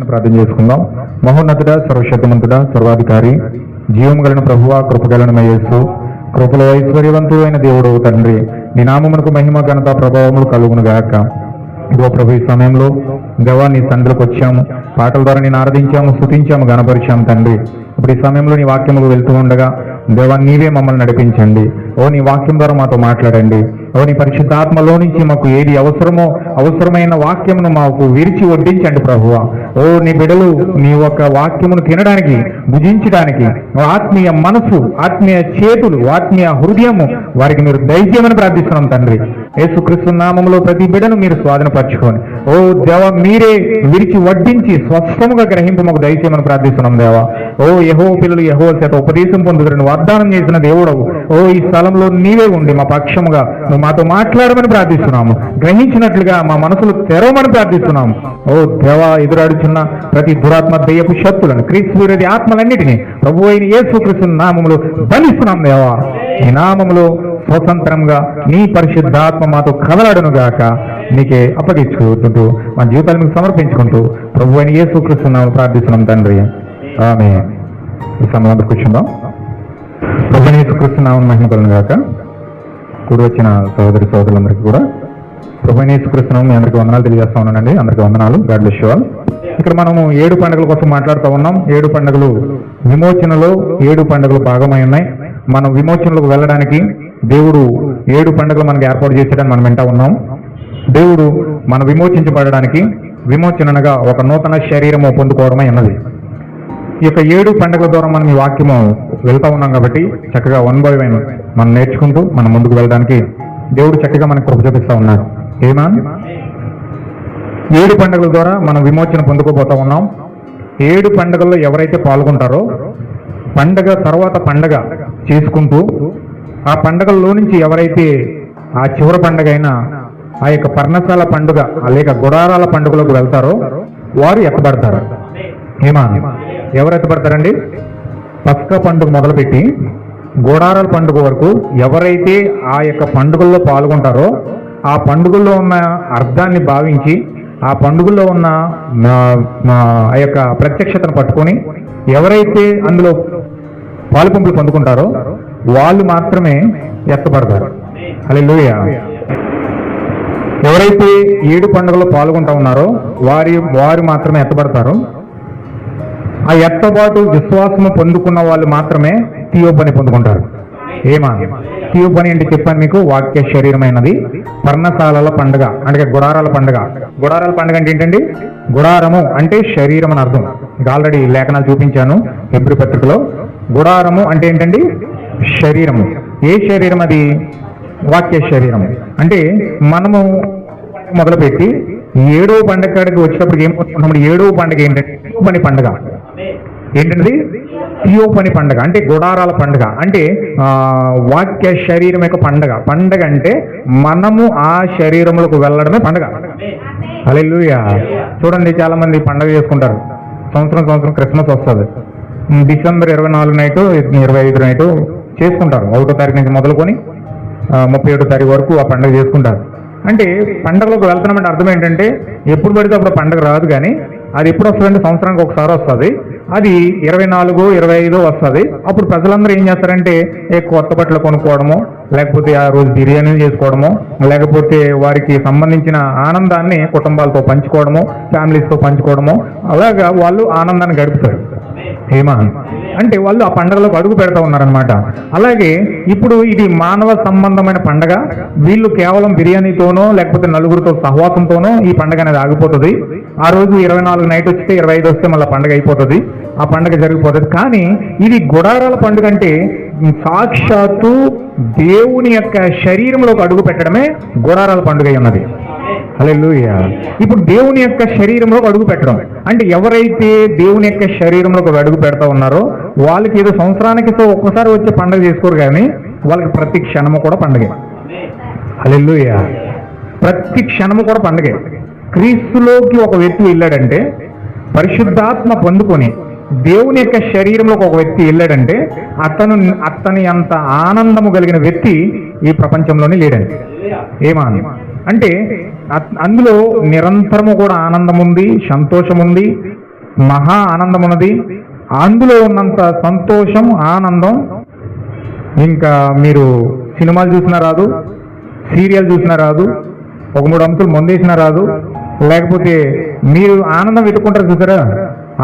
కూర్చొని ప్రార్థన చేసుకుందాం. మహోన్నతుడ సర్వశక్తిమంతుడ సర్వాధికారి జీవము గలన ప్రభువ కృపగలన యేసు. కృపలో ఐశ్వర్యవంతుడైన దేవుడు తండ్రి నీ నామమునకు మహిమ ఘనత ప్రభావములు కలుగును గాక. ఇదిగో ప్రభు ఈ సమయంలో దేవా నీ తండ్రికి వచ్చాము. పాటల ద్వారా నేను ఆరాధించాము స్తుతించాము గణపరిచాము తండ్రి. ఇప్పుడు ఈ సమయంలో నీ వాక్యములు వెళ్తూ ఉండగా దేవా నీవే మమ్మల్ని నడిపించండి. ఓ నీ వాక్యం ద్వారా మాతో మాట్లాడండి. అవని పరిశుద్ధాత్మలో నుంచి మాకు ఏది అవసరమో అవసరమైన వాక్యమును మాకు విరిచి వడ్డించండి ప్రభువ. ఓ నీ బిడలు నీ యొక్క వాక్యమును తినడానికి భుజించడానికి ఆత్మీయ మనసు ఆత్మీయ చేతులు ఆత్మీయ హృదయము వారికి మీరు దైత్యమని ప్రార్థిస్తున్నాం తండ్రి. యేసుక్రీస్తు నామములో ప్రతి బిడను మీరు స్వాధీనపరచుకోండి. ఓ దేవ మీరే విరిచి వడ్డించి స్వస్థముగా గ్రహింపు మాకు దయచేయమని ప్రార్థిస్తున్నాం దేవా. ఓ యహో పిల్లలు యహో చేత ఉపదేశం పొందుతున్న వాగ్దానం చేసిన దేవుడవు. ఓ ఈ స్థలంలో నీవే ఉండి మా పక్షముగా మాతో మాట్లాడమని ప్రార్థిస్తున్నాము. గ్రహించినట్లుగా మా మనసులు తెరవమని ప్రార్థిస్తున్నాము. ఓ దేవా ఎదురాడుచున్న ప్రతి దురాత్మ దయ్యపు శక్తులను క్రీస్తు ఆత్మలన్నిటినీ ప్రభు అయిన యేసుక్రీస్తు నామములో బంధిస్తున్నాం దేవా. ఈ నామములో స్వతంత్రంగా నీ పరిశుద్ధాత్మ మాతో కదలాడును గాక. నీకే అప్పగించుకుంటూ మన జీవితాలు మీకు సమర్పించుకుంటూ ప్రభు అయిన యేసుక్రీస్తున్నాము ప్రార్థిస్తున్నాం తండ్రి. ఆమె ఈ సమయంలో కూర్చుందాం. ప్రభు అయిన మహిమ కలను గాక. కూడి వచ్చిన సోదరి సోదరులందరికీ కూడా ప్రభు అయిన మీ అందరికీ వందనాలు తెలియజేస్తా ఉన్నానండి. అందరికీ వందనాలు. గాడ్ బ్లెస్ ఇక్కడ మనము ఏడు పండుగల కోసం మాట్లాడుతూ ఉన్నాం. ఏడు పండుగలు విమోచనలో ఏడు పండుగలు భాగమై ఉన్నాయి. మనం విమోచనలకు వెళ్ళడానికి దేవుడు ఏడు పండుగలు మనకు ఏర్పాటు చేసేటని మనం వింటా ఉన్నాం. దేవుడు మనం విమోచించబడడానికి విమోచనగా ఒక నూతన శరీరము పొందుకోవడమై ఉన్నది. ఈ యొక్క ఏడు పండుగల ద్వారా మనం ఈ వాక్యము వెళ్తా ఉన్నాం కాబట్టి చక్కగా వన్ బై వన్ మనం నేర్చుకుంటూ మనం ముందుకు వెళ్ళడానికి దేవుడు చక్కగా మనకు కృప చూపిస్తూ ఉన్నారు ఏమా ఏడు పండుగల ద్వారా మనం విమోచన పొందుకోబోతా ఉన్నాం. ఏడు పండుగల్లో ఎవరైతే పాల్గొంటారో పండగ తర్వాత పండగ చేసుకుంటూ ఆ పండగల్లో నుంచి ఎవరైతే ఆ చివరి పండగ అయినా ఆ యొక్క పర్ణశాల పండుగ లేక గుడారాల పండుగలకు వెళ్తారో వారు ఎక్కబడతారు ఏమా ఎవరైతే పడతారండి? పస్కా పండుగ మొదలుపెట్టి గోడారాల పండుగ వరకు ఎవరైతే ఆ యొక్క పండుగల్లో పాల్గొంటారో ఆ పండుగల్లో ఉన్న అర్థాన్ని భావించి ఆ పండుగల్లో ఉన్న ఆ, ఆ, యొక్క ప్రత్యక్షతను పట్టుకొని ఎవరైతే అందులో పాలుపంపులు పొందుకుంటారో వాళ్ళు మాత్రమే ఎత్తపడతారు అలా లూయ ఎవరైతే ఏడు పండుగలో పాల్గొంటా ఉన్నారో వారి వారు మాత్రమే ఎత్తపడతారు ఆ ఎత్తబాటు విశ్వాసము పొందుకున్న వాళ్ళు మాత్రమే తీయో పని పొందుకుంటారు. ఏమా? తీయో పని అంటే చెప్పాను మీకు వాక్య శరీరమైనది. పర్ణశాలల పండుగ అంటే గుడారాల పండుగ. గుడారాల పండుగ అంటే ఏంటండి? గుడారము అంటే శరీరం అని అర్థం. ఆల్రెడీ లేఖనాలు చూపించాను ఎబ్రి పత్రికలో. గుడారము అంటే ఏంటండి? శరీరము. ఏ శరీరం అది? వాక్య శరీరము. అంటే మనము మొదలుపెట్టి ఏడవ పండగ కాడికి వచ్చినప్పుడు ఏం ఏడవ పండుగ ఏంటంటే తీయో పని పండుగ. ఏంటండి? తీయో పని పండుగ అంటే గుడారాల పండుగ అంటే వాక్య శరీరం యొక్క పండుగ. పండుగ అంటే మనము ఆ శరీరంలోకి వెళ్ళడమే పండుగ. హల్లెలూయా. చూడండి చాలా మంది పండుగ చేసుకుంటారు. సంవత్సరం సంవత్సరం క్రిస్మస్ వస్తుంది. డిసెంబర్ ఇరవై నాలుగు నైట్ ఇరవై ఐదు నైట్ చేసుకుంటారు. ఒకటో తారీఖు నుంచి మొదలుకొని ముప్పై ఏడో తారీఖు వరకు ఆ పండుగ చేసుకుంటారు. అంటే పండుగలకు వెళ్తున్నామంటే అర్థం ఏంటంటే ఎప్పుడు పడితే అప్పుడు పండుగ రాదు కానీ అది ఎప్పుడు వస్తుందంటే సంవత్సరానికి ఒకసారి వస్తుంది. అది ఇరవై నాలుగు ఇరవై ఐదు వస్తుంది. అప్పుడు ప్రజలందరూ ఏం చేస్తారంటే ఏ కొత్త బట్టలు కొనుక్కోవడము లేకపోతే ఆ రోజు బిర్యానీలు చేసుకోవడము లేకపోతే వారికి సంబంధించిన ఆనందాన్ని కుటుంబాలతో పంచుకోవడము ఫ్యామిలీస్తో పంచుకోవడము అలాగా వాళ్ళు ఆనందాన్ని గడుపుతారు. హేమా అంటే వాళ్ళు ఆ పండగలకు అడుగు పెడతా ఉన్నారనమాట అలాగే ఇప్పుడు ఇది మానవ సంబంధమైన పండగ. వీళ్ళు కేవలం బిర్యానీతోనో లేకపోతే నలుగురితో సహవాసంతోనో ఈ పండగ అనేది ఆగిపోతుంది. ఆ రోజు ఇరవై నాలుగు నైట్ వస్తే ఇరవై ఐదు వస్తే మళ్ళీ పండగ అయిపోతుంది. ఆ పండగ జరిగిపోతుంది. కానీ ఇది గుడారాల పండుగ అంటే సాక్షాత్తు దేవుని యొక్క శరీరంలోకి అడుగు పెట్టడమే గుడారాల పండుగ ఉన్నది. హల్లెలూయా. ఇప్పుడు దేవుని యొక్క శరీరంలోకి అడుగు పెట్టడం. అంటే ఎవరైతే దేవుని యొక్క శరీరంలోకి అడుగు పెడతా ఉన్నారో వాళ్ళకి ఏదో సంవత్సరానికి ఒక్కసారి వచ్చే పండుగ చేసుకోరు కానీ వాళ్ళకి ప్రతి క్షణము కూడా పండుగే. హల్లెలూయా. ప్రతి క్షణము కూడా పండుగే. క్రీస్తులోకి ఒక వ్యక్తి వెళ్ళాడంటే పరిశుద్ధాత్మ పొందుకొని దేవుని యొక్క శరీరంలోకి ఒక వ్యక్తి వెళ్ళాడంటే అతను అతని అంత ఆనందము కలిగిన వ్యక్తి ఈ ప్రపంచంలోనే లేడండి. ఏమా అంటే అందులో నిరంతరము కూడా ఆనందం ఉంది సంతోషం ఉంది మహా ఆనందం ఉన్నది అందులో ఉన్నంత సంతోషం ఆనందం ఇంకా మీరు సినిమాలు చూసినా రాదు సీరియల్ చూసినా రాదు ఒక మూడు అంశాలు మందేసినా రాదు. లేకపోతే మీరు ఆనందం పెట్టుకుంటారు చూసారా?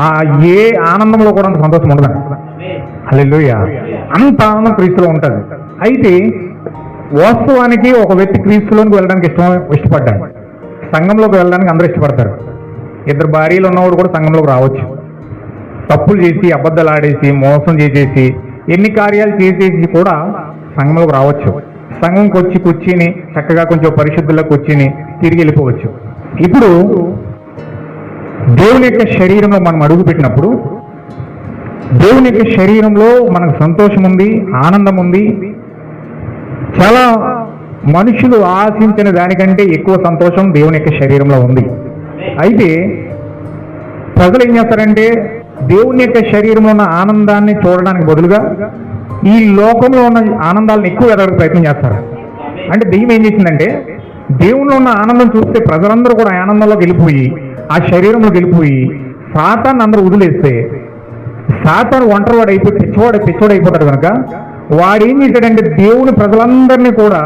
ఆ ఏ ఆనందంలో కూడా అంత సంతోషం ఉండదు. హల్లెలూయ. అంత ఆనందం క్రీస్తులో ఉంటుంది. అయితే వాస్తవానికి ఒక వ్యక్తి క్రీస్తులోకి వెళ్ళడానికి ఇష్టం ఇష్టపడ్డాడు? సంఘంలోకి వెళ్ళడానికి అందరూ ఇష్టపడతారు. ఇద్దరు భార్యలు ఉన్నవాడు కూడా సంఘంలోకి రావచ్చు. తప్పులు చేసి అబద్ధాలు ఆడేసి మోసం చేసేసి ఎన్ని కార్యాలు చేసేసి కూడా సంఘంలోకి రావచ్చు. సంఘంకి వచ్చి కూర్చుని చక్కగా కొంచెం పరిశుద్ధులకు కూర్చుని తిరిగి వెళ్ళిపోవచ్చు. ఇప్పుడు దేవుని యొక్క శరీరంలో మనం అడుగు పెట్టినప్పుడు దేవుని యొక్క శరీరంలో మనకు సంతోషం ఉంది ఆనందం ఉంది. చాలా మనుషులు ఆశించిన దానికంటే ఎక్కువ సంతోషం దేవుని యొక్క శరీరంలో ఉంది. అయితే ప్రజలు ఏం చేస్తారంటే దేవుని యొక్క శరీరంలో ఉన్న ఆనందాన్ని చూడడానికి బదులుగా ఈ లోకంలో ఉన్న ఆనందాలను ఎక్కువ ఎదగడానికి ప్రయత్నం చేస్తారు. అంటే దెయ్యం ఏం చేసిందంటే దేవునిలో ఉన్న ఆనందం చూస్తే ప్రజలందరూ కూడా ఆనందంలో గెలిపోయి ఆ శరీరంలో గెలిపోయి సాతాన్ని అందరూ వదిలేస్తే సాతాను ఒంటరివాడు అయిపోయి పిచ్చవాడు పిచ్చవాడు అయిపోతాడు కనుక వాడు ఏం చేశాడంటే దేవుని ప్రజలందరినీ కూడా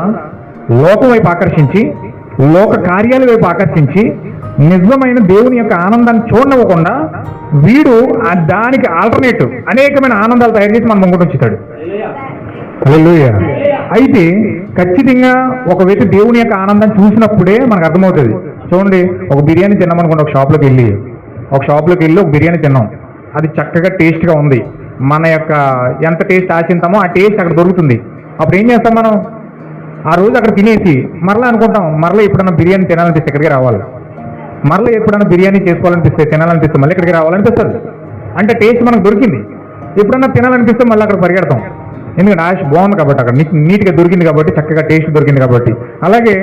లోకం వైపు ఆకర్షించి లోక కార్యాల వైపు ఆకర్షించి నిజమైన దేవుని యొక్క ఆనందాన్ని చూడనివ్వకుండా వీడు ఆ దానికి ఆల్టర్నేటివ్ అనేకమైన ఆనందాలు తయారు చేసి మన ముంగట హల్లెలూయా. అయితే ఖచ్చితంగా ఒక వ్యక్తి దేవుని యొక్క ఆనందాన్ని చూసినప్పుడే మనకు అర్థమవుతుంది. చూడండి ఒక బిర్యానీ తిన్నామనుకోండి ఒక షాప్లోకి వెళ్ళి ఒక షాప్లోకి వెళ్ళి ఒక బిర్యానీ తిన్నాం. అది చక్కగా టేస్ట్గా ఉంది. మన యొక్క ఎంత టేస్ట్ ఆశించామో ఆ టేస్ట్ అక్కడ దొరుకుతుంది. అప్పుడు ఏం చేస్తాం మనం? ఆ రోజు అక్కడ తినేసి మరలా అనుకుంటాం మరలా ఎప్పుడన్నా బిర్యానీ తినాలనిపిస్తే ఇక్కడికి రావాలి. మరలా ఎప్పుడన్నా బిర్యానీ చేసుకోవాలనిపిస్తే తినాలనిపిస్తే మళ్ళీ ఇక్కడికి రావాలనిపిస్తుంది. అంటే టేస్ట్ మనకు దొరికింది. ఎప్పుడన్నా తినాలనిపిస్తే మళ్ళీ అక్కడ పరిగెడతాం. ఎందుకంటే ఆశ బాగుంది కాబట్టి అక్కడ నీట్ నీట్గా దొరికింది కాబట్టి చక్కగా టేస్ట్ దొరికింది కాబట్టి. అలాగే.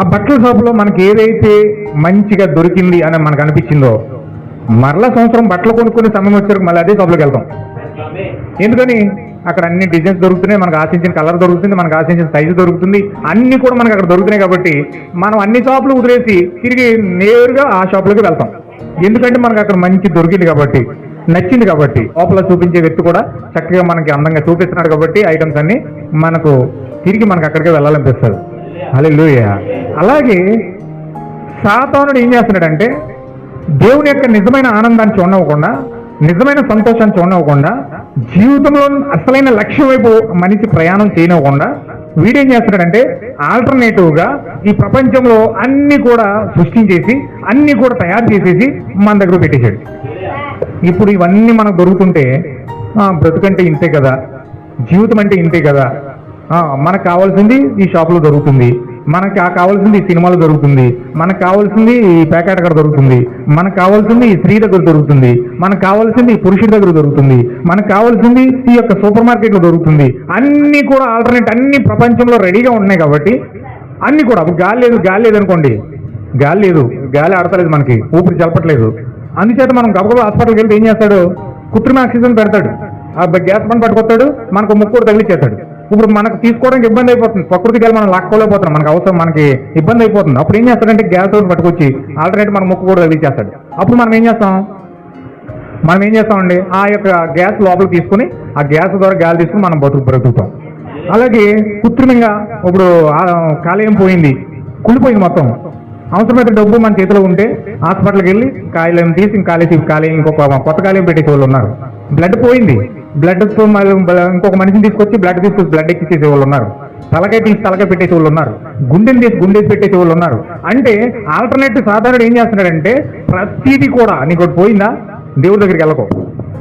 ఆ బట్టల షాపులో మనకి ఏదైతే మంచిగా దొరికింది అని మనకు అనిపించిందో మరలా సంవత్సరం బట్టలు కొనుక్కునే సమయం వచ్చారు మళ్ళీ అదే షాప్లోకి వెళ్తాం. ఎందుకని? అక్కడ అన్ని డిజైన్స్ దొరుకుతున్నాయి మనకు ఆశించిన కలర్ దొరుకుతుంది మనకు ఆశించిన సైజు దొరుకుతుంది అన్ని కూడా మనకు అక్కడ దొరుకుతున్నాయి కాబట్టి మనం అన్ని షాపులు వదిలేసి తిరిగి నేరుగా ఆ షాపులోకి వెళ్తాం. ఎందుకంటే మనకు అక్కడ మంచి దొరికింది కాబట్టి నచ్చింది కాబట్టి లోపల చూపించే వ్యక్తి కూడా చక్కగా మనకి అందంగా చూపిస్తున్నాడు కాబట్టి ఐటమ్స్ అన్ని మనకు తిరిగి మనకు అక్కడికే వెళ్ళాలనిపిస్తుంది లూయ అలాగే సాతానుడు ఏం చేస్తున్నాడంటే దేవుని యొక్క నిజమైన ఆనందాన్ని చూడనివ్వకుండా నిజమైన సంతోషాన్ని చూడనివ్వకుండా జీవితంలో అసలైన లక్ష్యం వైపు మనిషి ప్రయాణం చేయనివ్వకుండా వీడేం చేస్తున్నాడంటే ఆల్టర్నేటివ్గా ఈ ప్రపంచంలో అన్ని కూడా సృష్టించేసి అన్ని కూడా తయారు చేసేసి మన దగ్గర పెట్టేశాడు. ఇప్పుడు ఇవన్నీ మనకు దొరుకుతుంటే బ్రతుకంటే ఇంతే కదా జీవితం అంటే ఇంతే కదా మనకు కావాల్సింది ఈ షాప్లో దొరుకుతుంది. మనకు ఆ కావాల్సింది ఈ సినిమాలో దొరుకుతుంది. మనకు కావాల్సింది ఈ ప్యాకెట్ అక్కడ దొరుకుతుంది. మనకు కావాల్సింది ఈ స్త్రీ దగ్గర దొరుకుతుంది. మనకు కావాల్సింది ఈ పురుషుడి దగ్గర దొరుకుతుంది. మనకు కావాల్సింది ఈ యొక్క సూపర్ మార్కెట్లో దొరుకుతుంది. అన్నీ కూడా ఆల్టర్నేట్ అన్ని ప్రపంచంలో రెడీగా ఉన్నాయి కాబట్టి అన్ని కూడా. అప్పుడు గాలి లేదు గాలి లేదు అనుకోండి. గాలి లేదు గాలి ఆడతలేదు మనకి. ఊపిరి జలపట్లేదు అందుచేత మనం గబగబా హాస్పిటల్కి వెళ్తే ఏం చేస్తాడు? కృత్రిమ ఆక్సిజన్ పెడతాడు. ఆ గ్యాస్ బండ్ పట్టుకొస్తాడు మనకు ముక్కు కూడా తగిలిచ్చేస్తాడు. ఇప్పుడు మనకు తీసుకోవడానికి ఇబ్బంది అయిపోతుంది. ప్రకృతి గాలి మనం లాక్కోలేకపోతున్నాం. మనకు అవసరం మనకి ఇబ్బంది అయిపోతుంది. అప్పుడు ఏం చేస్తాడంటే గ్యాస్ ఒకటి పట్టుకొచ్చి ఆల్టర్నేట్ మన ముక్కు కూడా తగిలిచ్చేస్తాడు అప్పుడు మనం ఏం చేస్తాం? మనం ఏం చేస్తామండి? ఆ యొక్క గ్యాస్ లోపలికి తీసుకుని ఆ గ్యాస్ ద్వారా గాలి తీసుకుని మనం బతుకు బ్రతుకుతాం. అలాగే కృత్రిమంగా ఇప్పుడు కాలేయం పోయింది. కుళ్ళిపోయింది మొత్తం. అవసరమైతే డబ్బు మన చేతిలో ఉంటే హాస్పిటల్కి వెళ్ళి కాలేయం తీసి కాలేసి కాలేయం ఇంకొక కొత్త కాలేయం పెట్టేసే వాళ్ళు ఉన్నారు. బ్లడ్ పోయింది. బ్లడ్ ఇంకొక మనిషిని తీసుకొచ్చి బ్లడ్ తీసుకొచ్చి బ్లడ్ ఎక్కించేసే వాళ్ళు ఉన్నారు. తలకాయ తీసి తలకాయ పెట్టేసే వాళ్ళు ఉన్నారు. గుండెని తీసి గుండె పెట్టేసే వాళ్ళు ఉన్నారు. అంటే ఆల్టర్నేటివ్ సాధారణ ఏం చేస్తున్నాడంటే ప్రతిదీ కూడా నీకు పోయిందా? దేవుడి దగ్గరికి వెళ్ళకో.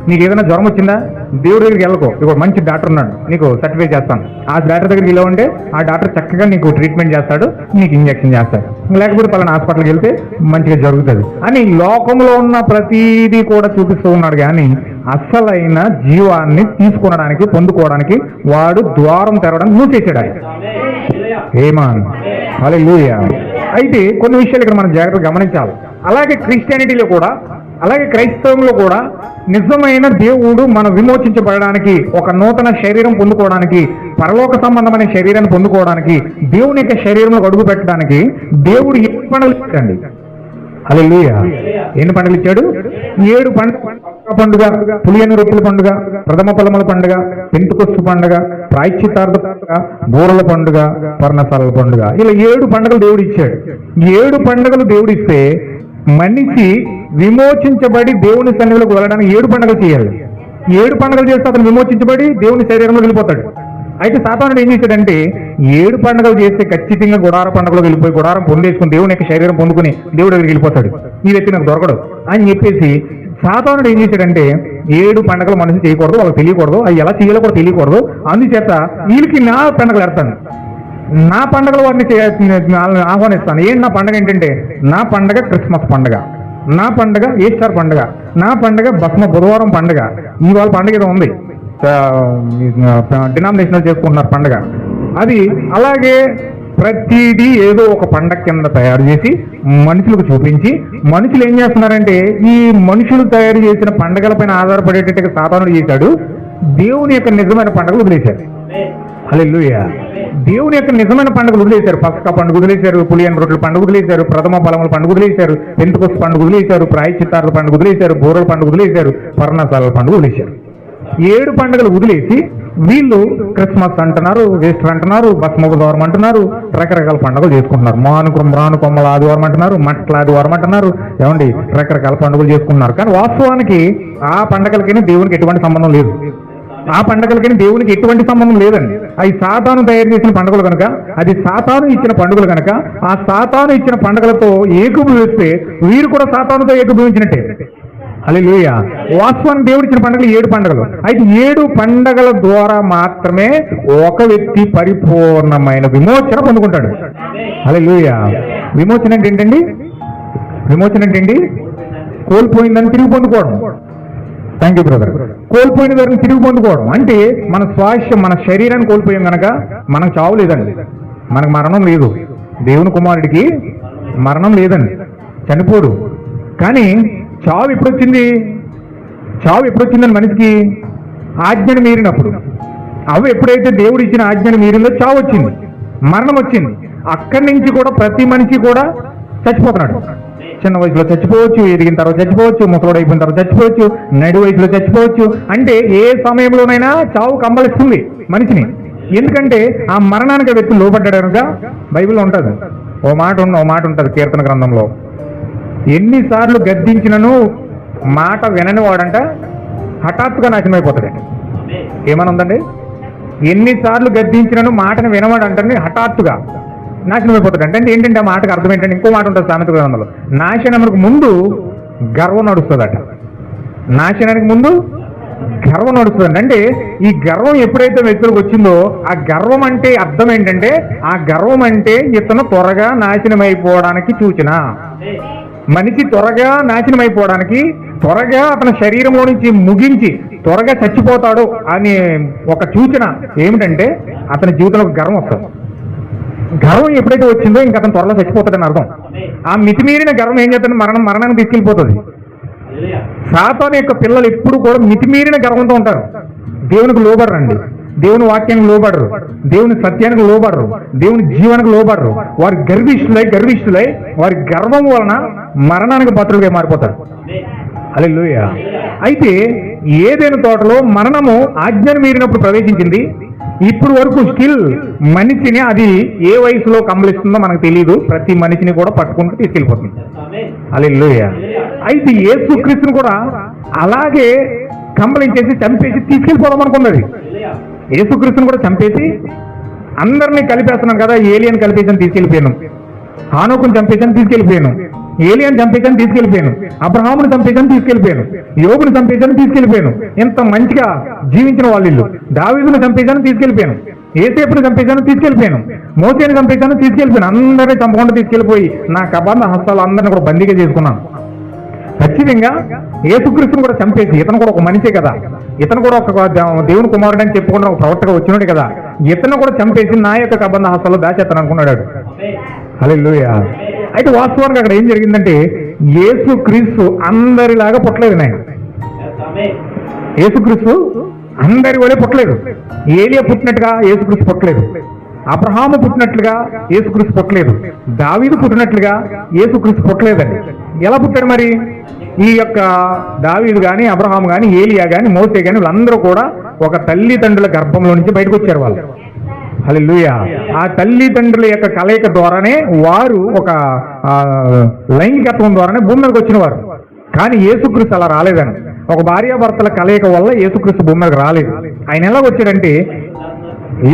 నీకు ఏదైనా జ్వరం వచ్చిందా? దేవుడి దగ్గరికి వెళ్ళకో. ఇక్కడ మంచి డాక్టర్ ఉన్నాడు. నీకు సర్టిఫై చేస్తాను. ఆ డాక్టర్ దగ్గరికి ఇలా ఉంటే ఆ డాక్టర్ చక్కగా నీకు ట్రీట్మెంట్ చేస్తాడు నీకు ఇంజెక్షన్ చేస్తాడు. లేకపోతే పలానా హాస్పిటల్కి వెళ్తే మంచిగా జరుగుతుంది. అని లోకంలో ఉన్న ప్రతిదీ కూడా చూపిస్తూ ఉన్నాడు కానీ అసలైన జీవాన్ని తీసుకునడానికి పొందుకోవడానికి వాడు ద్వారం తెరవడం మూసేసాడు ఆయన. ఏమాన్? అలా అయితే కొన్ని విషయాలు ఇక్కడ మనం జాగ్రత్తగా గమనించాలి. అలాగే క్రిస్టియానిటీలో కూడా అలాగే క్రైస్తవంలో కూడా నిజమైన దేవుడు మనం విమోచించబడడానికి ఒక నూతన శరీరం పొందుకోవడానికి పరలోక సంబంధమైన శరీరాన్ని పొందుకోవడానికి దేవుని యొక్క శరీరంలో అడుగు పెట్టడానికి దేవుడు ఏ పండుగలు ఇచ్చాడండి? హల్లెలూయా. ఎన్ని పండుగలు ఇచ్చాడు? ఏడు పండుగ పండుగ పులియని రొట్టెల పండుగ ప్రథమ ఫలముల పండుగ పెంతుకొస్తు పండుగ ప్రాయశ్చితార్థ పండుగ బూరల పండుగ పర్ణశాలల పండుగ. ఇలా ఏడు పండుగలు దేవుడు ఇచ్చాడు. ఈ ఏడు పండుగలు దేవుడు ఇస్తే మనిషి విమోచించబడి దేవుని సన్నిధిలోకి వెళ్ళడానికి ఏడు పండుగలు చేయాలి. ఏడు పండుగలు చేస్తే అతను విమోచించబడి దేవుని శరీరంలో వెళ్ళిపోతాడు. అయితే సాతానుడు ఏం చేశాడంటే ఏడు పండుగలు చేస్తే ఖచ్చితంగా గుడార పండుగలో వెళ్ళిపోయి గుడారం పొందేసుకుని దేవుని యొక్క శరీరం పొందుకుని దేవుడి దగ్గరికి వెళ్ళిపోతాడు. ఈ వ్యక్తి నాకు దొరకడు. అని చెప్పేసి సాతానుడు ఏం చేశాడంటే ఏడు పండుగలు మనిషి చేయకూడదు వాళ్ళకి తెలియకూడదు అవి ఎలా చేయాలో కూడా తెలియకూడదు. అందుచేత వీళ్ళకి నా పండుగలు పెడతాను. నా పండుగల వారిని ఆహ్వానిస్తాను. ఏంటి నా పండుగ ఏంటంటే నా పండుగ క్రిస్మస్ పండుగ. నా పండుగ ఈస్టర్ పండుగ. నా పండుగ భస్మ గురువారం పండుగ. ఇవాళ పండుగ ఏదో ఉంది. డినామినేషన్ చేసుకుంటున్నారు పండుగ. అది అలాగే ప్రతిదీ ఏదో ఒక పండగ కింద తయారు చేసి మనుషులకు చూపించి మనుషులు ఏం చేస్తున్నారంటే ఈ మనుషులు తయారు చేసిన పండగలపైన ఆధారపడేటట్టుగా సాధారణ చేశాడు. దేవుని యొక్క నిజమైన పండగలు వదిలేశారు. హల్లెలూయా. దేవుని యొక్క నిజమైన పండుగలు వదిలేశారు. పసక పండుగ వదిలేశారు పులియన్ రొట్టెల పండుగ వదిలేశారు ప్రథమ ఫలముల పండుగ వదిలేశారు పెంతుకొస్ పండుగ వదిలేశారు ప్రాయచిత్తారుల పండుగ వదిలేశారు బూరల పండుగ వదిలేశారు పర్ణశాలల పండుగ వదిలేశారు. ఏడు పండుగలు వదిలేసి వీళ్ళు క్రిస్మస్ అంటున్నారు ఈస్టర్ అంటున్నారు భస్మబుధవారం అంటున్నారు రకరకాల పండుగలు చేసుకుంటున్నారు. మానుకొమ్మ రాను కొమ్మల ఆదివారం అంటున్నారు మట్ల ఆదివారం అంటున్నారు. ఏమండి? రకరకాల పండుగలు చేసుకుంటున్నారు. కానీ వాస్తవానికి ఆ పండగలకి దేవునికి ఎటువంటి సంబంధం లేదు. ఆ పండుగలకి దేవునికి ఎటువంటి సంబంధం లేదండి. అవి సాతాను తయారు చేసిన పండుగలు కనుక అది సాతాను ఇచ్చిన పండుగలు కనుక ఆ సాతాను ఇచ్చిన పండుగలతో ఏకీభవిస్తే వీరు కూడా సాతానుతో ఏకీభవించినట్టే హల్లెలూయా. వాస్తవానికి దేవుడు ఇచ్చిన పండుగలు ఏడు పండుగలు. అయితే ఏడు పండుగల ద్వారా మాత్రమే ఒక వ్యక్తి పరిపూర్ణమైన విమోచన పొందుకుంటాడు. హల్లెలూయా. విమోచన అంటే ఏంటండి? విమోచన అంటే ఏంటి? కోల్పోయిందని తిరిగి పొందుకోవడం. థ్యాంక్ యూ బ్రదర్ కోల్పోయిన దాన్ని తిరిగి పొందుకోవడం. అంటే మన స్వాస్థ్యం మన శరీరాన్ని కోల్పోయాం కనుక మనకు చావు లేదండి. మనకు మరణం లేదు. దేవుని కుమారుడికి మరణం లేదండి. చనిపోడు. కానీ చావు ఎప్పుడు వచ్చింది చావు ఎప్పుడు వచ్చిందని మనిషికి ఆజ్ఞను మీరినప్పుడు. అవి ఎప్పుడైతే దేవుడు ఇచ్చిన ఆజ్ఞను మీరిందో చావు వచ్చింది మరణం వచ్చింది అక్కడి నుంచి కూడా ప్రతి మనిషి కూడా చచ్చిపోతున్నాడు. చిన్న వయసులో చచ్చిపోవచ్చు ఎదిగిన తర్వాత చచ్చిపోవచ్చు ముసలోడు అయిపోయిన తర్వాత చచ్చిపోవచ్చు నడి వయసులో చచ్చిపోవచ్చు. అంటే ఏ సమయంలోనైనా చావు కంబలిస్తుంది మనిషిని. ఎందుకంటే ఆ మరణానికి వ్యక్తి లోపడ్డాడు కనుక బైబిల్లో ఉంటుంది. ఓ మాట ఉన్న ఓ మాట ఉంటుంది కీర్తన గ్రంథంలో. ఎన్నిసార్లు గద్దించినను మాట వినని వాడంట హఠాత్తుగా నాశనమైపోతాడు అయిపోతాడు. ఏమని ఉందండి? ఎన్నిసార్లు గద్దించినను మాటను వినవాడంటే హఠాత్తుగా. నాశనం అయిపోతాడు అంటే ఏంటంటే ఆ మాటకు అర్థం ఏంటంటే ఇంకో మాట ఉంటుంది సామెత గ్రంథంలో. నాశనమునకు ముందు గర్వం నడుస్తుందట. నాశనానికి ముందు గర్వం నడుస్తుంది అంటే ఈ గర్వం ఎప్పుడైతే వ్యక్తులకు వచ్చిందో ఆ గర్వం అంటే అర్థం ఏంటంటే ఆ గర్వం అంటే ఇతను త్వరగా నాశనం అయిపోవడానికి సూచన. మనిషి త్వరగా నాశనం అయిపోవడానికి త్వరగా అతని శరీరంలో నుంచి ముగించి త్వరగా చచ్చిపోతాడు అనే ఒక సూచన ఏమిటంటే అతని జీవితంలో గర్వం వస్తుంది. గర్వం ఎప్పుడైతే వచ్చిందో ఇంకా అతను త్వరలో చచ్చిపోతాడని అర్థం. ఆ మితిమీరిన గర్వం ఏం చేస్తుంది మరణం మరణానికి తీసుకెళ్ళిపోతుంది. సాతాన్ యొక్క పిల్లలు ఎప్పుడు కూడా మితిమీరిన గర్వంతో ఉంటారు. దేవునికి లోబడరండి. దేవుని వాక్యానికి లోబడరు. దేవుని సత్యానికి లోబడరు. దేవుని జీవనానికి లోబడరు. వారి గర్విష్ఠులై గర్విష్ఠులై వారి గర్వం వలన మరణానికి పాత్రలుగా మారిపోతారు. అలెలుయ అయితే ఏదైనా తోటలో మరణము ఆజ్ఞను మీరినప్పుడు ప్రవేశించింది. ఇప్పుడు వరకు స్టిల్ మనిషిని అది ఏ వయసులో కమ్మలిస్తుందో మనకు తెలియదు ప్రతి మనిషిని కూడా పట్టుకుంటూ తీసుకెళ్ళిపోతుంది. అలెలుయ అయితే యేసుక్రీస్తుని కూడా అలాగే కంబలించేసి చంపేసి తీసుకెళ్ళిపోదాం అనుకున్నది. యేసుక్రీస్తుని కూడా చంపేసి అందరినీ కలిపేస్తున్నాను కదా ఏలియన్ కలిపేసాను తీసుకెళ్ళిపోయాను. హానోకుని చంపేసాను తీసుకెళ్ళిపోయాను. ఏలియన్ చంపేకని తీసుకెళ్ళిపోయాను అబ్రహాముని చంపేకని తీసుకెళ్ళిపోయాను. యోగుని చంపేకని తీసుకెళ్ళిపోయాను. ఇంత మంచిగా జీవించిన వాళ్ళు వీళ్ళు దావీదుని చంపేసాను తీసుకెళ్ళిపోయాను ఏసేపుని చంపేసాను తీసుకెళ్ళిపోయాను మోసేని చంపేసాను తీసుకెళ్ళిపోయాను అందరినీ చంపకుండా తీసుకెళ్ళిపోయి నా కబంధ హస్తాలు అందరిని కూడా బందీగా చేసుకున్నాను. ఖచ్చితంగా యేసుక్రీస్తుని కూడా చంపేసి ఇతను కూడా ఒక మనిషే కదా. ఇతను కూడా ఒక దేవుని కుమారుడు అని చెప్పుకుంటున్న ఒక ప్రవక్తగా వచ్చినాడు కదా. ఇతను కూడా చంపేసి నా యొక్క కబంధ హస్తాల్లో దాచేస్తాను అనుకున్నాడు. అలా అయితే వాస్తవానికి అక్కడ ఏం జరిగిందంటే యేసు క్రీస్తు అందరిలాగా పుట్టలేదు నాయన. యేసుక్రీస్తు అందరి వాళ్ళే పుట్టలేదు. ఏలియా పుట్టినట్టుగా యేసుక్రీస్తు పుట్టలేదు. అబ్రహాము పుట్టినట్లుగా యేసుక్రీస్తు పుట్టలేదు. దావీదు పుట్టినట్లుగా యేసుక్రీస్తు పుట్టలేదండి. ఎలా పుట్టాడు మరి? ఈ యొక్క దావీదు కానీ అబ్రహాం కానీ ఏలియా కానీ మోసే కానీ వీళ్ళందరూ కూడా ఒక తల్లిదండ్రుల గర్భంలో నుంచి బయటకు వచ్చారు వాళ్ళు. హల్లెలూయా. ఆ తల్లిదండ్రుల యొక్క కలయిక ద్వారానే వారు ఒక లైంగికత్వం ద్వారానే భూమి మీదకి వచ్చిన వారు కానీ యేసుక్రీస్తు అలా రాలేదండి. ఒక భార్యాభర్తల కలయిక వల్ల యేసుక్రీస్తు భూమి మీదకి రాలేదు. ఆయన ఎలా వచ్చాడంటే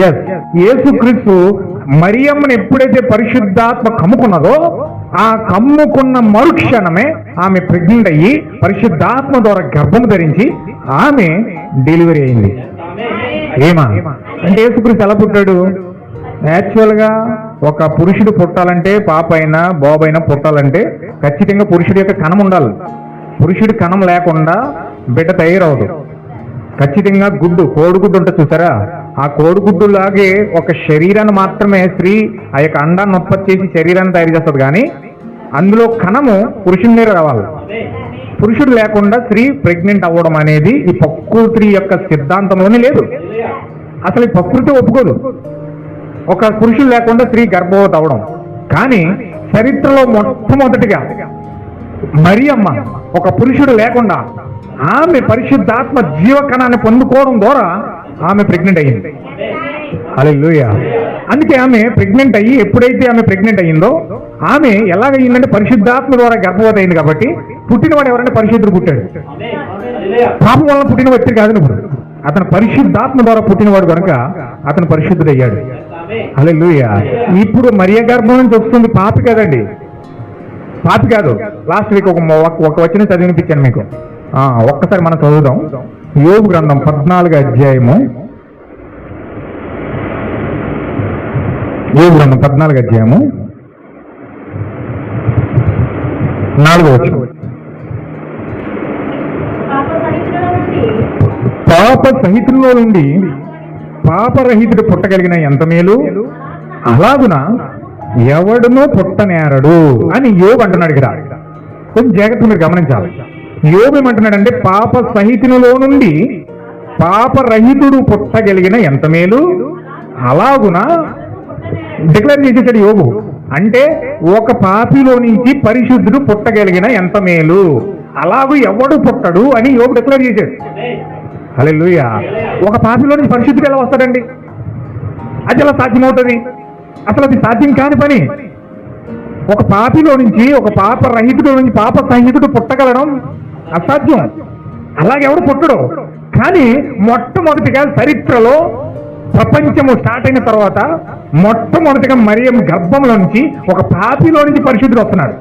ఎస్ యేసుక్రీస్తు మరియమ్మను ఎప్పుడైతే పరిశుద్ధాత్మ కమ్ముకున్నదో ఆ కమ్ముకున్న మరుక్షణమే ఆమె ప్రెగ్నెంట్ అయ్యి పరిశుద్ధాత్మ ద్వారా గర్భం ధరించి ఆమె డెలివరీ అయింది. ఏమా? అంటే యేసుక్రీస్తు ఎలా పుట్టాడు? యాక్చువల్గా ఒక పురుషుడు పుట్టాలంటే పాప అయినా బాబు అయినా పుట్టాలంటే ఖచ్చితంగా పురుషుడి యొక్క కణం ఉండాలి. పురుషుడి కణం లేకుండా బిడ్డ తయారవదు. ఖచ్చితంగా గుడ్డు కోడిగుడ్డు ఉంటుంది చూసారా? ఆ కోడిగుడ్డు లాగే ఒక శరీరాన్ని మాత్రమే స్త్రీ ఆ యొక్క అండాన్ని ఉత్పత్తి చేసి శరీరాన్ని తయారు చేస్తుంది కానీ అందులో కణము పురుషుని మీద రావాలి. పురుషుడు లేకుండా స్త్రీ ప్రెగ్నెంట్ అవ్వడం అనేది ఈ ప్రకృతి యొక్క సిద్ధాంతంలోనే లేదు. అసలు ఈ ప్రకృతి ఒప్పుకోదు. ఒక పురుషుడు లేకుండా స్త్రీ గర్భవతి అవ్వడం. కానీ చరిత్రలో మొట్టమొదటిగా మరియమ్మ ఒక పురుషుడు లేకుండా ఆమె పరిశుద్ధాత్మ జీవకణాన్ని పొందుకోవడం ద్వారా ఆమె ప్రెగ్నెంట్ అయ్యింది. హల్లెలూయా అందుకే ఆమె ప్రెగ్నెంట్ అయ్యి ఎప్పుడైతే ఆమె ప్రెగ్నెంట్ అయ్యిందో ఆమె ఎలాగయ్యిందంటే పరిశుద్ధాత్మ ద్వారా గర్భవతి అయింది కాబట్టి పుట్టినవాడు ఎవరంటే పరిశుద్ధుడు పుట్టాడు. పాపం వల్ల పుట్టిన వ్యక్తి కాదు ఇప్పుడు అతను పరిశుద్ధాత్మ ద్వారా పుట్టినవాడు కనుక అతను పరిశుద్ధుడయ్యాడు. లూయ ఇప్పుడు మరియ గర్భం నుంచి వస్తుంది పాపి కదండి. పాపి కాదు. లాస్ట్ వీక్ ఒక ఒక- ఒక వచ్చిన చదివినిపించాను మీకు. ఒక్కసారి మనం చదువుదాం. యోగు గ్రంథం పద్నాలుగు అధ్యాయము. యోగు గ్రంథం పద్నాలుగు అధ్యాయము. నాలుగో వచ్చిన పాప సహితుల పాప సహితుల్లో నుండి నుండి పాపరహితుడు పుట్టగలిగిన ఎంత మేలు? అలాగున? ఎవడునో పుట్టనేరడు అని యోగు అంటున్నాడు ఇక్కడ. కొంచెం జాగ్రత్త మీరు గమనించాలి. యోగు ఏమంటున్నాడంటే పాప సహితునిలో నుండి పాపరహితుడు పుట్టగలిగిన ఎంత మేలు? అలాగున? డిక్లేర్ చేసేసాడు యోగు అంటే ఒక పాపిలో నుంచి పరిశుద్ధుడు పుట్టగలిగిన ఎంత మేలు? అలాగూ ఎవడు పుట్టడు అని యోగు డిక్లేర్ చేశాడు. హల్లెలూయా. ఒక పాపిలో నుంచి పరిశుద్ధుడు ఎలా వస్తాడండి? అది ఎలా సాధ్యమవుతుంది? అసలు అది సాధ్యం కాని పని. ఒక పాపిలో నుంచి ఒక పాప రహితుడు నుంచి పాప సహితుడు పుట్టగలడం అసాధ్యం. అలాగే ఎవడు పుట్టడు. కానీ మొట్టమొదటిగా చరిత్రలో ప్రపంచము స్టార్ట్ అయిన తర్వాత మొట్టమొదటిగా మరియం గర్భంలో నుంచి ఒక పాపిలో నుంచి పరిశుద్ధుడు వస్తున్నాడు.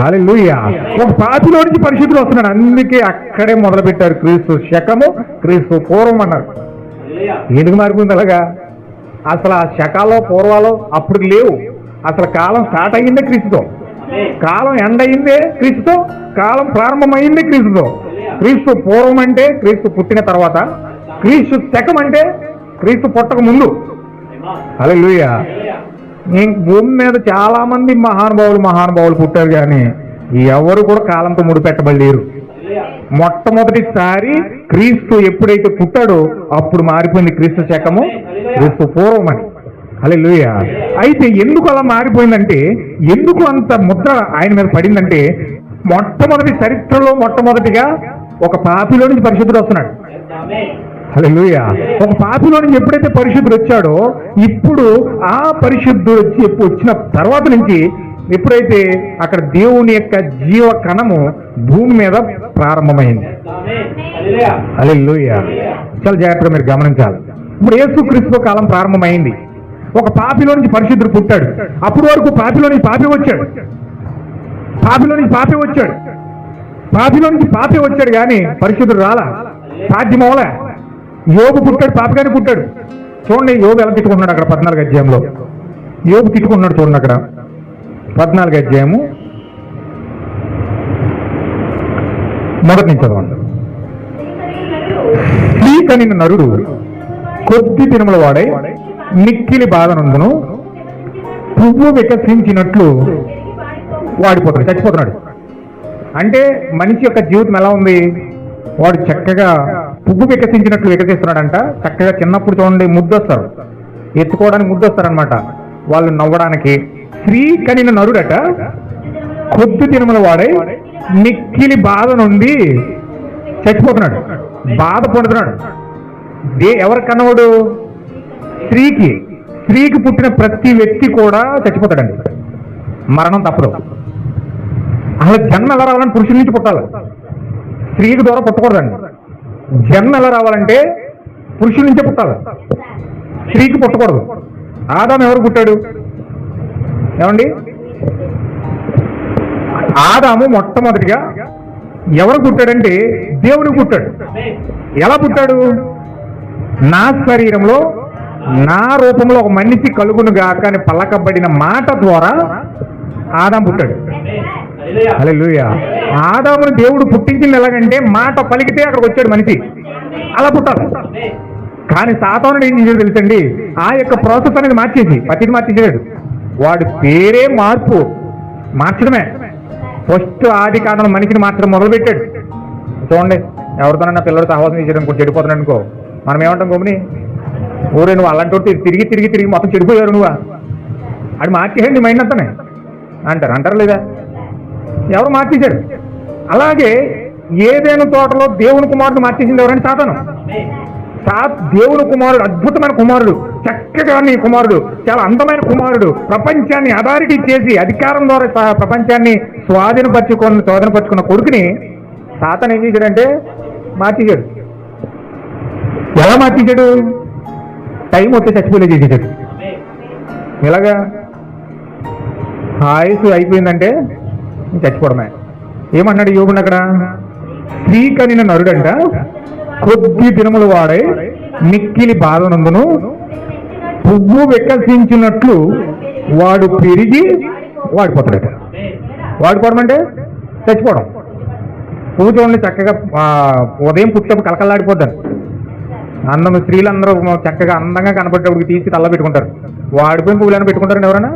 హల్లెలూయా. ఒక పాపిలో నుంచి పరిశుద్ధులు వస్తున్నాడు. అందుకే అక్కడే మొదలు పెట్టారు క్రీస్తు శకము క్రీస్తు పూర్వం అన్నారు. ఎందుకు మారిపోయింది అలాగా? అసలు ఆ శకాలో పూర్వాలో అప్పుడు లేవు. అసలు కాలం స్టార్ట్ అయ్యిందే క్రీస్తుతో. కాలం ఎండ్ అయిందే క్రీస్తుతో. కాలం ప్రారంభమైందే క్రీస్తుతో. క్రీస్తు పూర్వం అంటే క్రీస్తు పుట్టిన తర్వాత క్రీస్తు శకం అంటే క్రీస్తు పుట్టక ముందు. హల్లెలూయా. లూయ భూమి మీద చాలా మంది మహానుభావులు మహానుభావులు పుట్టారు కానీ ఎవరు కూడా కాలంతో ముడిపెట్టబడలేరు. మొట్టమొదటిసారి క్రీస్తు ఎప్పుడైతే పుట్టాడో అప్పుడు మారిపోయింది క్రీస్తు శకము క్రీస్తు పూర్వం అని. లూయ అయితే ఎందుకు అలా మారిపోయిందంటే ఎందుకు అంత ముద్ర ఆయన మీద పడిందంటే మొట్టమొదటి చరిత్రలో మొట్టమొదటిగా ఒక పాపిలో నుంచి పరిశుద్ధుడు వస్తున్నాడు. హల్లెలూయా. ఒక పాపిలో నుంచి ఎప్పుడైతే పరిశుద్ధుడు వచ్చాడో ఇప్పుడు ఆ పరిశుద్ధుడు వచ్చి వచ్చిన తర్వాత నుంచి ఎప్పుడైతే అక్కడ దేవుని యొక్క జీవ కణము భూమి మీద ప్రారంభమైంది. హల్లెలూయా. చాలా జాగ్రత్తగా మీరు గమనించాలి. ఇప్పుడు యేసుక్రీస్తు కాలం ప్రారంభమైంది. ఒక పాపిలో నుంచి పరిశుద్ధుడు పుట్టాడు. అప్పుడు వరకు పాపిలో నుంచి పాపి వచ్చాడు. పాపిలో నుంచి పాపి వచ్చాడు. పాపిలో నుంచి పాపి వచ్చాడు కానీ పరిశుద్ధుడు రాలా? సాధ్యమవలే? యోగు పుట్టాడు పాపగానే పుట్టాడు. చూడండి యోగు ఎలా తిట్టుకుంటున్నాడు అక్కడ పద్నాలుగు అధ్యాయంలో. యోగు తిట్టుకుంటున్నాడు చూడండి అక్కడ. పద్నాలుగు అధ్యాయము. మొదటి నుంచి చదవండి. స్త్రీ కనిన నరుడు కొద్ది దినముల వాడై మిక్కిలి బాధనందును పువ్వు వికసించినట్లు వాడిపోతున్నాడు చచ్చిపోతున్నాడు. అంటే మనిషి యొక్క జీవితం ఎలా ఉంది? వాడు చక్కగా పువ్వు వికసించినట్లు వికసిస్తున్నాడంట చక్కగా చిన్నప్పుడు చూడండి ముద్దొస్తారు. ఎత్తుకోవడానికి ముద్దొస్తారనమాట వాళ్ళు నవ్వడానికి. స్త్రీ కనిన నరుడట కొద్ది దినముల వాడై మిక్కిలి బాధ నుండి చచ్చిపోతున్నాడు. బాధ పొందుతున్నాడు. దే ఎవరి కన్నవాడు? స్త్రీకి. స్త్రీకి పుట్టిన ప్రతి వ్యక్తి కూడా చచ్చిపోతాడండి. మరణం తప్పదు. అసలు జన్మ ఎలా రావాలని పురుషుల నుంచి పుట్టాలి. స్త్రీకి ద్వారా పుట్టకూడదండి. జన్మ ఎలా రావాలంటే పురుషుల నుంచే పుట్టాలి. స్త్రీకి పుట్టకూడదు. ఆదాం ఎవరు పుట్టాడు? ఏమండి? ఆదాము మొట్టమొదటిగా ఎవరు పుట్టాడంటే దేవుడు పుట్టాడు. ఎలా పుట్టాడు? నా శరీరంలో నా రూపంలో ఒక మనిషి కలుగును గాక అని పలకబడిన మాట ద్వారా ఆదాం పుట్టాడు. హల్లెలూయా. ఆదామును దేవుడు పుట్టించింది ఎలాగంటే మాట పలికితే అక్కడికి వచ్చాడు మనిషి. అలా పుట్టాలి. కానీ సాతానుడు ఏం చేశాడు తెలుసండి? ఆ యొక్క ప్రాసెస్ అనేది మార్చేసి పతిని మార్చేసాడు వాడి పేరే మార్పు. మార్చడమే. ఫస్ట్ ఆది కాలంలో మనిషిని మార్చడం మొదలుపెట్టాడు. చూడండి ఎవరితోనన్నా పిల్లడు సహవాసం చేసాడు అనుకో చెడిపోతున్నాడు అనుకో. మనం ఏమంటాం గోమని? ఊరే నువ్వు అలాంటి తిరిగి తిరిగి తిరిగి మొత్తం చెడిపోయారు నువ్వు. అది మార్చేయండి మైండ్ అంతానే. అంటారు అంటారు లేదా? ఎవరు మార్చేశారు? అలాగే ఏదైనా తోటలో దేవుని కుమారుడు మార్చేసింది ఎవరంటే సాతాను. సా దేవుని కుమారుడు అద్భుతమైన కుమారుడు చక్కగా నీ కుమారుడు చాలా అందమైన కుమారుడు ప్రపంచాన్ని అథారిటీ చేసి అధికారం ద్వారా ప్రపంచాన్ని స్వాధీనపరచుకొని స్వాధీనపరచుకున్న కొడుకుని సాతను ఏం చేశాడంటే మార్చేశాడు. ఎలా మార్చేశాడు? టైం వస్తే చచ్చిపోలే చేసేసాడు ఎలాగా? ఆయుసు అయిపోయిందంటే చచ్చిపోవడమే. ఏమన్నాడు యోగుడు అక్కడ? స్త్రీ కనిన నరుడంట కొద్ది దినములు వాడే మిక్కిలి బాధనందును పువ్వు వికసించినట్లు వాడు పెరిగి వాడిపోతాడట. వాడిపోవడం అంటే చచ్చిపోవడం. పువ్వు చూడండి చక్కగా ఉదయం పుట్టినప్పుడు కలకల్లాడిపోద్దాను అందం స్త్రీలందరూ చక్కగా అందంగా కనపడేటప్పుడు తీసి తల్ల పెట్టుకుంటారు. వాడిపోయిన పువ్వులను పెట్టుకుంటారండి ఎవరైనా?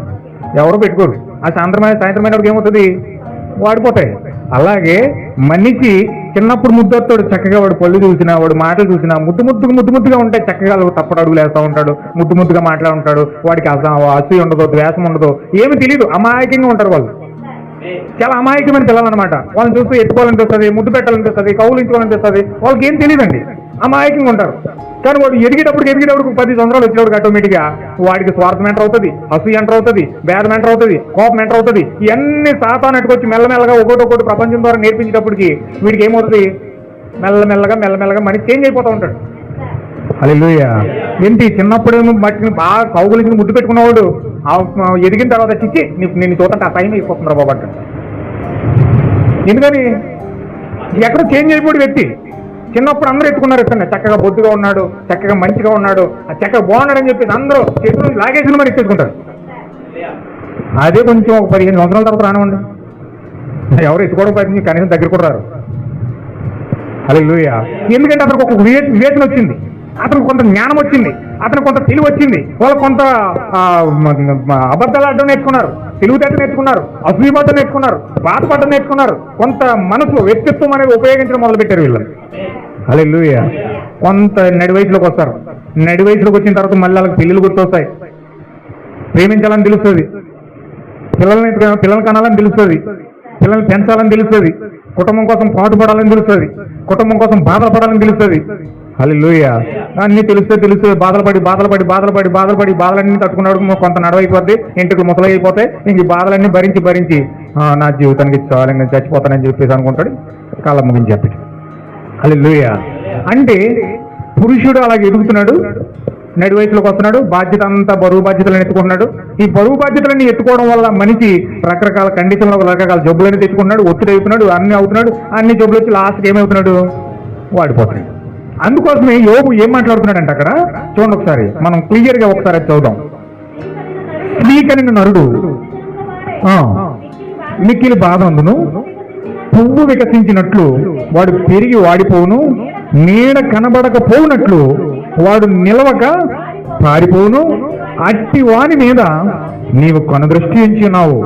ఎవరు పెట్టుకోరు. ఆ సాయంత్రమైన సాయంత్రమైనప్పుడు ఏమవుతుంది? వాడిపోతాయి. అలాగే మనిషి చిన్నప్పుడు ముద్దొస్తాడు చక్కగా వాడు పళ్ళు చూసినా వాడు మాటలు చూసినా ముద్దు ముద్దుగా ముద్దు ముద్దుగా ఉంటాయి. చక్కగా తప్పుడు అడుగులు వేస్తూ ఉంటాడు ముద్దు ముద్దుగా మాట్లాడుంటాడు వాడికి అస- అసూయ ఉండదు ద్వేషం ఉండదు ఏమి తెలియదు అమాయకంగా ఉంటారు వాళ్ళు. చాలా అమాయకమైన పిల్లలు అనమాట వాళ్ళని చూస్తూ ఎత్తుకోవాలనిపిస్తుంది ముద్దు పెట్టాలనిపిస్తుంది కౌలించుకోవాలనిపిస్తుంది వాళ్ళకి ఏం తెలియదండి అమాయకంగా ఉంటారు. కానీ వాడు ఎదిగేటప్పుడు ఎదిగేటప్పుడు పది సంవత్సరాలు వచ్చేటప్పుడు ఆటోమేటిక్గా వాడికి స్వార్థం ఎంటర్ అవుతుంది అసూయ ఎంటర్ అవుతుంది భేదం ఎంటర్ అవుతుంది కోపం ఎంటర్ అవుతుంది. ఇవన్నీ సాతాన్ ఎట్టుకొచ్చి మెల్లమెల్లగా ఒకటి ఒకటి ప్రపంచం ద్వారా నేర్పించేటప్పటికి వీడికి ఏమవుతుంది? మెల్లమెల్లగా మెల్లమెల్లగా మనిషి చేంజ్ అయిపోతూ ఉంటాడు. అలెలుయ ఏంటి? చిన్నప్పుడేమో మట్టిని బాగా కౌగులించి ముద్దు పెట్టుకున్నవాడు ఆ ఎదిగిన తర్వాత చిచ్చి నీకు నేను చూడంటే ఆ టైం అయిపోతున్నారు బాబు అంటాడు. ఎందుకని? ఎక్కడో చేంజ్ అయిపోయి వ్యక్తి. చిన్నప్పుడు అందరూ ఎత్తుకున్నారు ఎత్తున్నా చక్కగా బొద్దుగా ఉన్నాడు చక్కగా మంచిగా ఉన్నాడు ఆ చక్కగా బాగున్నాడని చెప్పేసి అందరూ చేతులు నుంచి లాగేసిన మరి ఎత్తేసుకుంటారు అదే కొంచెం ఒక పదిహేను సంవత్సరాల తర్వాత రానివ్వండి. ఎవరు ఎత్తుకోవడం ప్రయత్నించి కనీసం దగ్గర కూడా రారు. హల్లెలూయా. ఎందుకంటే అతనికి ఒక వివేచన వచ్చింది. అతనికి కొంత జ్ఞానం వచ్చింది అతనికి కొంత తెలివి వచ్చింది. వాళ్ళు కొంత అబద్ధాలు నేర్చుకున్నారు తెలివితేట నేర్చుకున్నారు అసూయబద్ధం నేర్చుకున్నారు బాధపడడం నేర్చుకున్నారు. కొంత మనసు వ్యక్తిత్వం అనేది ఉపయోగించడం మొదలుపెట్టారు వీళ్ళు. లూయ కొంత నడి వయసులోకి వస్తారు. నడి వయసులోకి వచ్చిన తర్వాత మళ్ళీ వాళ్ళకి పిల్లలు గుర్తొస్తాయి. ప్రేమించాలని తెలుస్తుంది. పిల్లల్ని పిల్లలు కనాలని తెలుస్తుంది. పిల్లల్ని పెంచాలని తెలుస్తుంది. కుటుంబం కోసం పాటుపడాలని తెలుస్తుంది. కుటుంబం కోసం బాధలు పడాలని తెలుస్తుంది లూయ అన్ని తెలిస్తే తెలిస్తే బాధలు పడి బాధలు పడి బాధలు పడి బాధలు పడి బాధలన్నీ తట్టుకున్నాడు. కొంత నడవైపోద్ది ఇంటికి ముసలైపోతే ఇంక బాధలన్నీ భరించి భరించి నా జీవితానికి చాలు నేను చచ్చిపోతానని చెప్పేసి అనుకుంటాడు. కాలం ముగించి చెప్పి లూయ అంటే పురుషుడు అలాగే ఎదుగుతున్నాడు. నడి వయసులోకి వస్తున్నాడు. బాధ్యత అంతా బరువు బాధ్యతలను ఎత్తుకుంటున్నాడు. ఈ బరువు బాధ్యతలన్నీ ఎత్తుకోవడం వల్ల మనిషి రకరకాల కండిషన్లో రకరకాల జబ్బులని తెచ్చుకుంటున్నాడు. ఒత్తిడి అవుతున్నాడు అన్ని అవుతున్నాడు. అన్ని జబ్బులు వచ్చి లాస్ట్కి ఏమవుతున్నాడు? వాడిపోతున్నాడు. అందుకోసమే యోగు ఏం మాట్లాడుతున్నాడంటే అక్కడ? చూడండి ఒకసారి. మనం క్లియర్గా ఒకసారి అది చదువుదాం. నరుడు. ఆ, మిక్కిలి బాధ అందును పువ్వు వికసించినట్లు వాడు పెరిగి వాడిపోవును. నీడ కనబడకపోవునట్లు వాడు నిలవక పారిపోవును. అట్టి వాని మీద నీవు కనుదృష్టి ఉంచి ఉన్నావు.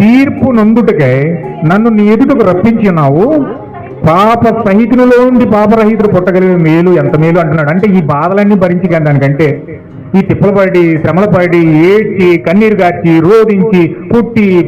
తీర్పు నందుటకై నన్ను నీ ఎదుటకు రప్పించున్నావు పాప సహితునిలో ఉండి పాపరహితుడు పుట్టగలిగే మేలు ఎంత మేలు అంటున్నాడు? అంటే ఈ బాధలన్నీ భరించి కానీ దానికంటే ఈ తిప్పలపడి శ్రమలపడి ఏడ్చి కన్నీరు గార్చి రోధించి పుట్టి